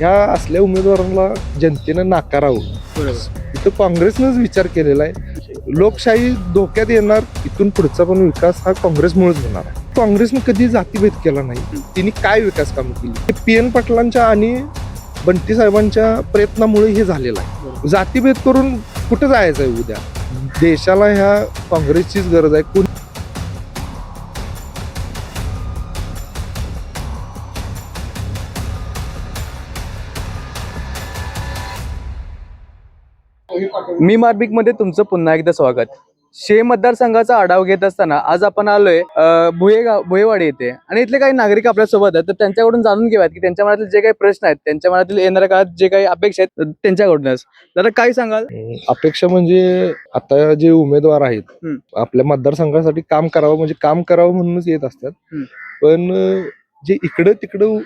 ह्या असल्या उमेदवारांना जनतेनं नाकारावं. इथं काँग्रेसनंच विचार केलेला आहे. लोकशाही धोक्यात येणार इथून पुढचा पण विकास हा काँग्रेसमुळेच होणार आहे. काँग्रेसनं कधी जातीभेद केला नाही. तिने काय विकास कामं केली? पी एन पाटलांच्या आणि बंटी साहेबांच्या प्रयत्नामुळे हे झालेलं आहे. जातीभेद करून कुठं जायचं आहे उद्या? देशाला ह्या काँग्रेसचीच गरज आहे. मी मार्बिकमध्ये तुमचं पुन्हा एकदा स्वागत शे मतदारसंघाचा आढावा घेत असताना आज आपण आलोय भुयेगाव भुयेवाडी येथे आणि इथले काही नागरिक आपल्यासोबत आहेत तर त्यांच्याकडून जाणून घेऊयात की त्यांच्या मनातील जे काही प्रश्न आहेत त्यांच्या मनातील येणाऱ्या काळात जे काही अपेक्षा आहेत तर त्यांच्याकडूनच दादा काय सांगाल अपेक्षा म्हणजे आता जे उमेदवार आहेत. आपल्या मतदारसंघासाठी काम करावं म्हणजे काम करावं म्हणूनच येत असतात. पण जे इकडं तिकडं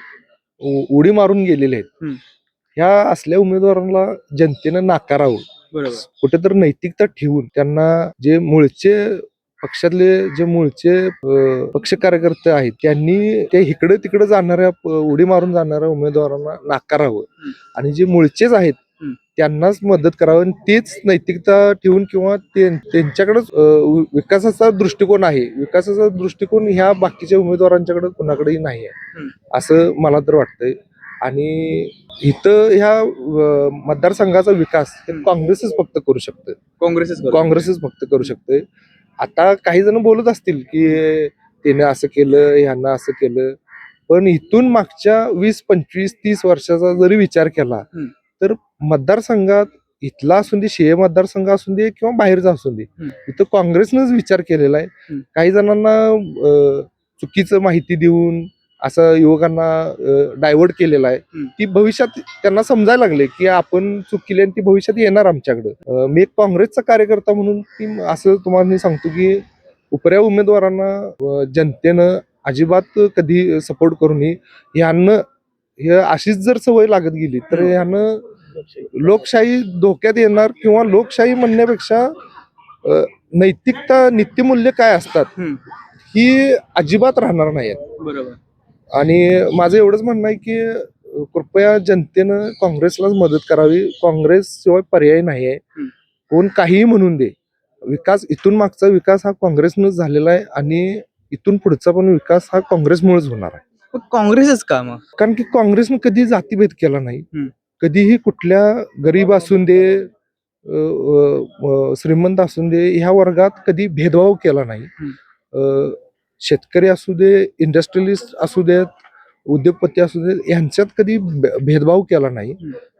उडी मारून गेलेले आहेत. ह्या असल्या उमेदवारांना जनतेनं नाकारावं कुठेतरी नैतिकता ठेवून त्यांना जे मूळचे पक्षातले जे मूळचे पक्ष कार्यकर्ते आहेत त्यांनी ते इकडे तिकडे जाणाऱ्या उडी मारून जाणाऱ्या उमेदवारांना नाकारावं. आणि जे मूळचेच आहेत. त्यांनाच मदत करावं आणि तेच नैतिकता ठेवून किंवा त्यांच्याकडेच विकासाचा दृष्टिकोन आहे विकासाचा दृष्टिकोन ह्या बाकीच्या उमेदवारांच्याकडे कुणाकडेही नाही आहे. असं मला तर वाटतंय आणि इथं ह्या मतदारसंघाचा विकास हे. काँग्रेसच फक्त करू शकतं काँग्रेसच करू. काँग्रेसच फक्त करू शकते आता काही जण बोलत असतील की त्याने असं केलं ह्यांना असं केलं पण इथून मागच्या वीस पंचवीस तीस वर्षाचा जरी विचार केला. तर मतदारसंघात इथला असून दे शेय मतदारसंघ असून दे किंवा बाहेरचा असून दे. इथं काँग्रेसनंच विचार केलेला आहे. काही जणांना चुकीचं माहिती देऊन असं युवकांना डायव्हर्ट केलेला आहे. ती भविष्यात त्यांना समजायला लागले की आपण चूक केली आणि ती भविष्यात येणार आमच्याकडे मी एक काँग्रेसचा कार्यकर्ता म्हणून ती असं तुम्हाला मी सांगतो की उपऱ्या उमेदवारांना जनतेनं अजिबात कधी सपोर्ट करू नये ह्यांना हे अशीच जर सवय लागत गेली तर. ह्यानं लोकशाही धोक्यात येणार किंवा लोकशाही म्हणण्यापेक्षा नैतिकता नित्यमूल्य काय असतात. ही अजिबात राहणार नाहीत बरोबर आणि माझं एवढंच म्हणणं आहे की कृपया जनतेनं काँग्रेसलाच मदत करावी. काँग्रेस शिवाय पर्याय नाही आहे. कोण काहीही म्हणून दे. विकास इथून मागचा विकास हा काँग्रेसनंच झालेला आहे आणि इथून पुढचा पण विकास हा काँग्रेसमुळेच होणार आहे. मग काँग्रेसच का मग? कारण की काँग्रेसनं कधी जातीभेद केला नाही. कधीही कुठल्या गरीब असून दे श्रीमंत असून दे ह्या वर्गात कधी भेदभाव केला नाही. शेतकरी असू दे इंडस्ट्रियलिस्ट असू देत उद्योगपती असू देत यांच्यात कधी भेदभाव केला नाही.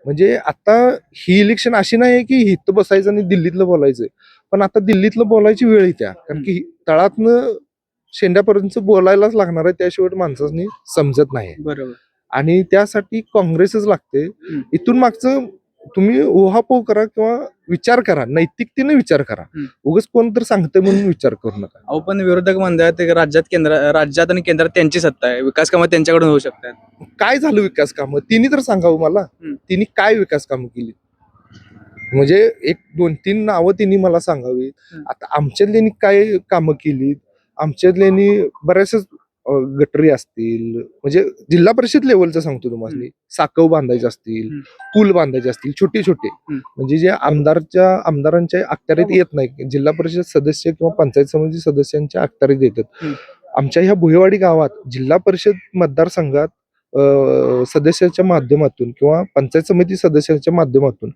म्हणजे आता ही इलेक्शन अशी नाही की इथं बसायचं आणि दिल्लीतलं बोलायचं. पण आता दिल्लीतलं बोलायची वेळ येत्या. कारण की तळातनं शेंड्यापर्यंत बोलायलाच लागणार आहे त्याशिवाय माणसांनी समजत नाही. बरोबर. आणि त्यासाठी काँग्रेसच लागते. इथून मागचं तुम्ही उहापोह करा किंवा विचार करा नैतिकतेने विचार करा. उगाच कोण तर सांगतंय म्हणून विचार करू नका. अहो पण विरोधक म्हणतात राज्यात केंद्र राज्यात आणि केंद्रात त्यांची सत्ता आहे. विकास कामं त्यांच्याकडून होऊ शकतात. काय झालं विकास कामं? तिने तर सांगावं मला. हम्म. तिने काय विकास कामं केली? म्हणजे एक दोन तीन नावं तिने मला सांगावी हम्म. आता आमच्यातल्यानी काय कामं केली आमच्यातल्यानी बऱ्याचशाच अं, गटरी असतील म्हणजे जिल्हा परिषद लेवलचं सांगतो तुम्हाला साकव बांधायचे असतील. पूल बांधायचे असतील छोटे छोटे. म्हणजे जे आमदारच्या आमदारांच्या अखत्यारीत येत नाही जिल्हा परिषद सदस्य किंवा पंचायत समिती सदस्यांच्या अखत्यारीत येतात. आमच्या ह्या भुयवाडी गावात जिल्हा परिषद मतदारसंघात सदस्याच्या माध्यमातून किंवा पंचायत समिती सदस्याच्या माध्यमातून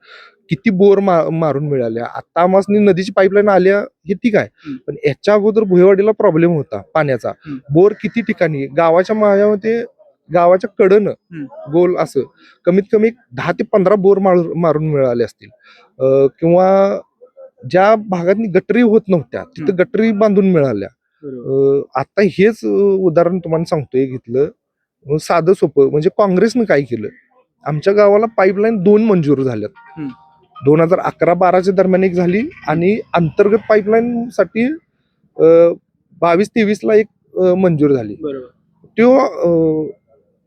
किती बोर मा- मारून मिळाल्या. आता आम्हाला नदीची पाईपलाईन आल्या हे ठीक आहे. पण याच्या अगोदर भुयवाडीला प्रॉब्लेम होता पाण्याचा. बोर किती ठिकाणी गावाच्या माझ्यामध्ये गावाच्या कडनं. गोल असं कमीत कमी दहा ते पंधरा बोर मारू- मारून मिळाले असतील. किंवा ज्या भागात गटरी होत नव्हत्या तिथं गटरी बांधून मिळाल्या. आता हेच उदाहरण तुम्हाला सांगतोय घेतलं. साधं सोपं म्हणजे काँग्रेसनं काय केलं? आमच्या गावाला पाईपलाईन दोन मंजूर झाल्यात. दोन हजार अकरा बाराच्या दरम्यान एक झाली आणि अंतर्गत पाईपलाईन साठी बावीस तेवीस ला एक मंजूर झाली. तो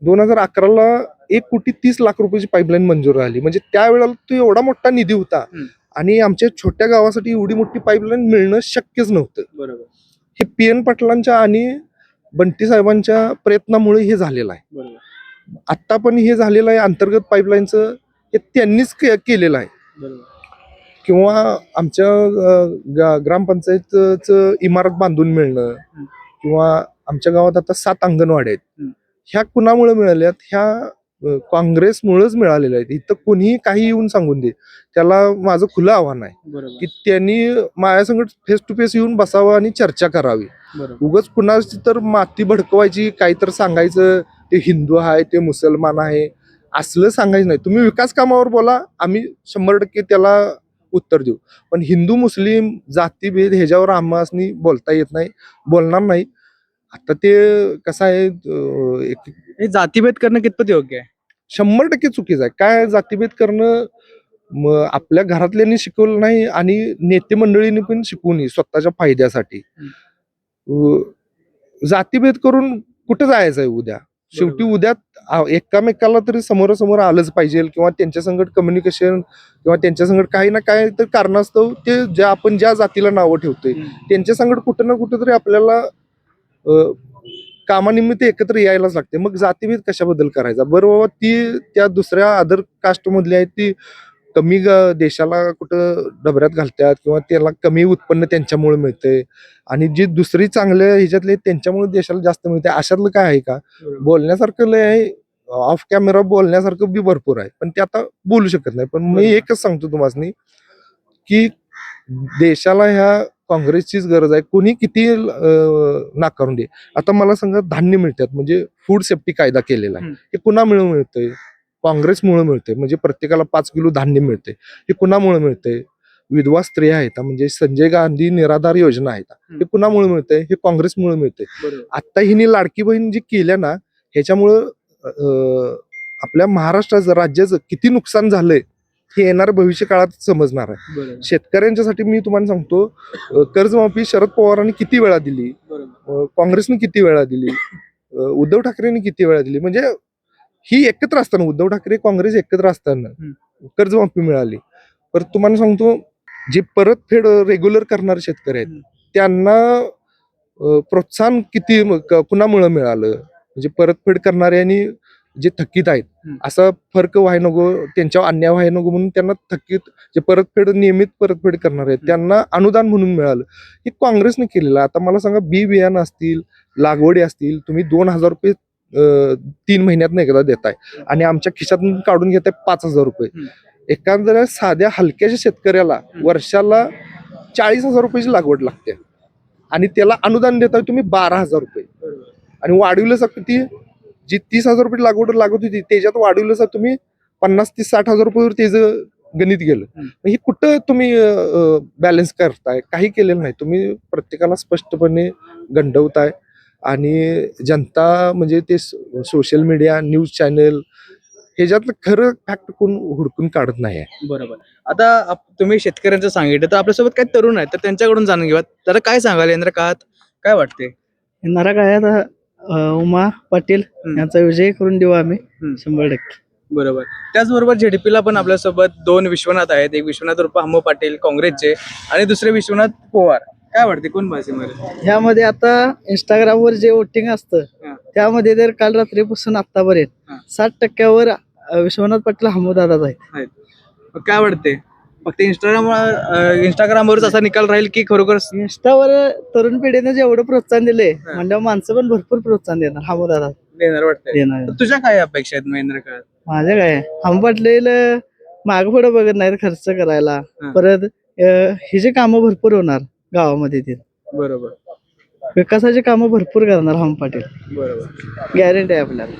दोन हजार अकराला एक कोटी तीस लाख रुपयाची पाईपलाईन मंजूर झाली. म्हणजे त्यावेळेला तो एवढा मोठा निधी होता. आणि आमच्या छोट्या गावासाठी एवढी मोठी पाईपलाईन मिळणं शक्यच नव्हतं. बरोबर. हे पी एन पाटलांच्या आणि बंटी साहेबांच्या प्रयत्नामुळे हे झालेलं आहे. आत्ता पण हे झालेलं आहे अंतर्गत पाईपलाईनचं हे त्यांनीच केलेलं आहे. किंवा आमच्या ग्रामपंचायतचं इमारत बांधून मिळणं. किंवा आमच्या गावात आता सात अंगणवाडी आहेत. ह्या कुणामुळे मिळाल्यात? ह्या काँग्रेसमुळेच मिळालेल्या आहेत. इथं कोणीही काही येऊन सांगून दे. त्याला माझं खुलं आव्हान आहे. की त्यांनी माझ्यासंगत फेस टू फेस येऊन बसावं आणि चर्चा करावी. उगाच कुणाची तर माती भडकवायची काही तर सांगायचं ते हिंदू आहे ते मुसलमान आहे असलं सांगायचं नाही. तुम्ही विकास कामावर बोला आम्ही शंभर टक्के त्याला उत्तर देऊ. पण हिंदू मुस्लिम जातीभेद ह्याच्यावर आम्हाला बोलता येत नाही बोलणार नाही. आता ते कसं आहे एक हे जातीभेद करणं कितपत योग्य आहे? शंभर टक्के चुकीचं आहे. काय जातीभेद करणं म आपल्या घरातल्यांनी शिकवलं नाही आणि नेते मंडळींनी पण शिकवू नये स्वतःच्या फायद्यासाठी. अं, जातीभेद करून कुठं जायचं आहे उद्या? शेवटी उद्या एकामेकाला तरी समोरासमोर आलंच पाहिजे किंवा त्यांच्या संगत कम्युनिकेशन किंवा त्यांच्या संगत काही ना काही तर कारणास्तव ते ज्या आपण ज्या जातीला नावं ठेवतोय त्यांच्या संगत कुठं ना कुठं तरी आपल्याला कामानिमित्त एकत्र यायलाच लागते. मग जातीभेद कशाबद्दल करायचा? बरं बाबा ती त्या दुसऱ्या अदर कास्ट मधली आहे ती कमी देशाला कुठं डबऱ्यात घालतात किंवा त्याला कमी उत्पन्न त्यांच्यामुळे मिळतंय. आणि जी दुसरी चांगल्या ह्याच्यातले त्यांच्यामुळे देशाला जास्त मिळते. अशातलं काय आहे का? बोलण्यासारखं लय आहे. ऑफ कॅमेरा बोलण्यासारखं बी भरपूर आहे. पण ते आता बोलू शकत नाही. पण मी. एकच सांगतो तुम्हाला की देशाला ह्या काँग्रेसचीच गरज आहे. कोणी किती नाकारून दे. आता मला सांगा धान्य मिळतात. म्हणजे फूड सेफ्टी कायदा केलेला आहे. हे कुणामुळे मिळतंय? काँग्रेसमुळे मिळतंय. म्हणजे प्रत्येकाला पाच किलो धान्य मिळते हे कुणामुळे मिळतंय? विधवा स्त्रिया आहेत. म्हणजे संजय गांधी निराधार योजना आहेत. हे कुणामुळे मिळतंय? हे काँग्रेसमुळे मिळतंय. आता हिने लाडकी बहीण जी केल्या ना ह्याच्यामुळं आपल्या महाराष्ट्राचं राज्याचं किती नुकसान झालंय हे येणाऱ्या भविष्य काळात समजणार आहे. शेतकऱ्यांच्यासाठी मी तुम्हाला सांगतो कर्जमाफी शरद पवारांनी किती वेळा दिली? काँग्रेसने किती वेळा दिली? उद्धव ठाकरेंनी किती वेळा दिली? म्हणजे ही एकत्र असताना उद्धव ठाकरे काँग्रेस एकत्र असताना कर्जमाफी मिळाली तर तुम्हाला सांगतो जे परतफेड रेग्युलर करणारे शेतकरी आहेत. त्यांना प्रोत्साहन किती कुणामुळं मिळालं म्हणजे परतफेड करणाऱ्यांनी जे थकीत आहेत. असा फरक व्हाय नको त्यांच्यावर अन्याय व्हाय नको म्हणून त्यांना थकीत जे परतफेड नियमित परतफेड करणार आहेत त्यांना अनुदान म्हणून मिळालं हे काँग्रेसने केलेलं. आता मला सांगा बी बियाणं असतील लागवडी असतील तुम्ही दोन हजार रुपये तीन महिन्यात एकदा देताय. आणि आमच्या खिशातून काढून घेताय पाच हजार रुपये. एखाद्या साध्या हलक्याच्या शेतकऱ्याला. वर्षाला चाळीस हजार रुपयाची लागवड लागते. आणि त्याला अनुदान देताय तुम्ही बारा हजार रुपये. आणि वाढवलं ती जी तीस हजार रुपये लागवड लागत होती त्याच्यात वाढवलं सर तुम्ही पन्नास ते साठ हजार रुपयावर त्याचं गणित गेलं. हे कुठं तुम्ही बॅलन्स करताय? काही केलेलं नाही. तुम्ही प्रत्येकाला स्पष्टपणे गंडवताय. आणि जनता म्हणजे ते सोशल मीडिया न्यूज चॅनल ह्याच्यातलं खरं फॅक्ट कोण हुडकून काढत नाही आहे. बरोबर. आता आप- तुम्ही शेतकऱ्यांचं सांगितलं तर आपल्यासोबत काही तरुण आहेत तर त्यांच्याकडून जाणून घेऊया तर काय सांगाल यंत्र काळात? काय वाटते येणाऱ्या काळात अ, उमा पाटील हम्म. यांचा विजय करून देऊ आम्ही हम्म. शंभर टक्के. बरोबर. त्याचबरोबर झेडपीला पण आपल्यासोबत दोन विश्वनाथ आहेत. एक विश्वनाथ रुपा हम्मो पाटील काँग्रेसचे आणि दुसरे विश्वनाथ पवार. काय वाटते कोण भाषेमध्ये ह्यामध्ये आता इंस्टाग्रामवर जे वोटिंग असतं. त्यामध्ये तर काल रात्रीपासून आतापर्यंत. साठ टक्क्यावर अ, विश्वनाथ पाटील हमोदादाच आहेत. काय वाटते फक्त इंस्टाग्राम इंस्टाग्रामवरच असा निकाल राहील की खरोखर इंस्टावर तरुण पिढीने जेवढं प्रोत्साहन दिले हा. म्हणल्यावर माणसं पण भरपूर प्रोत्साहन देणार हमोदादा देणार वाटतंय? देणार. तुझ्या काय अपेक्षा आहेत महेंद्र काळात? माझ्या काय? हम पाटील माग पुढे बघत नाहीत खर्च करायला. हा. परत अ, ही जी कामं भरपूर होणार गावामध्ये ते बरोबर. विकासाची कामं भरपूर करणार हम पाटील. बरोबर. गॅरंटी आहे आपल्याला.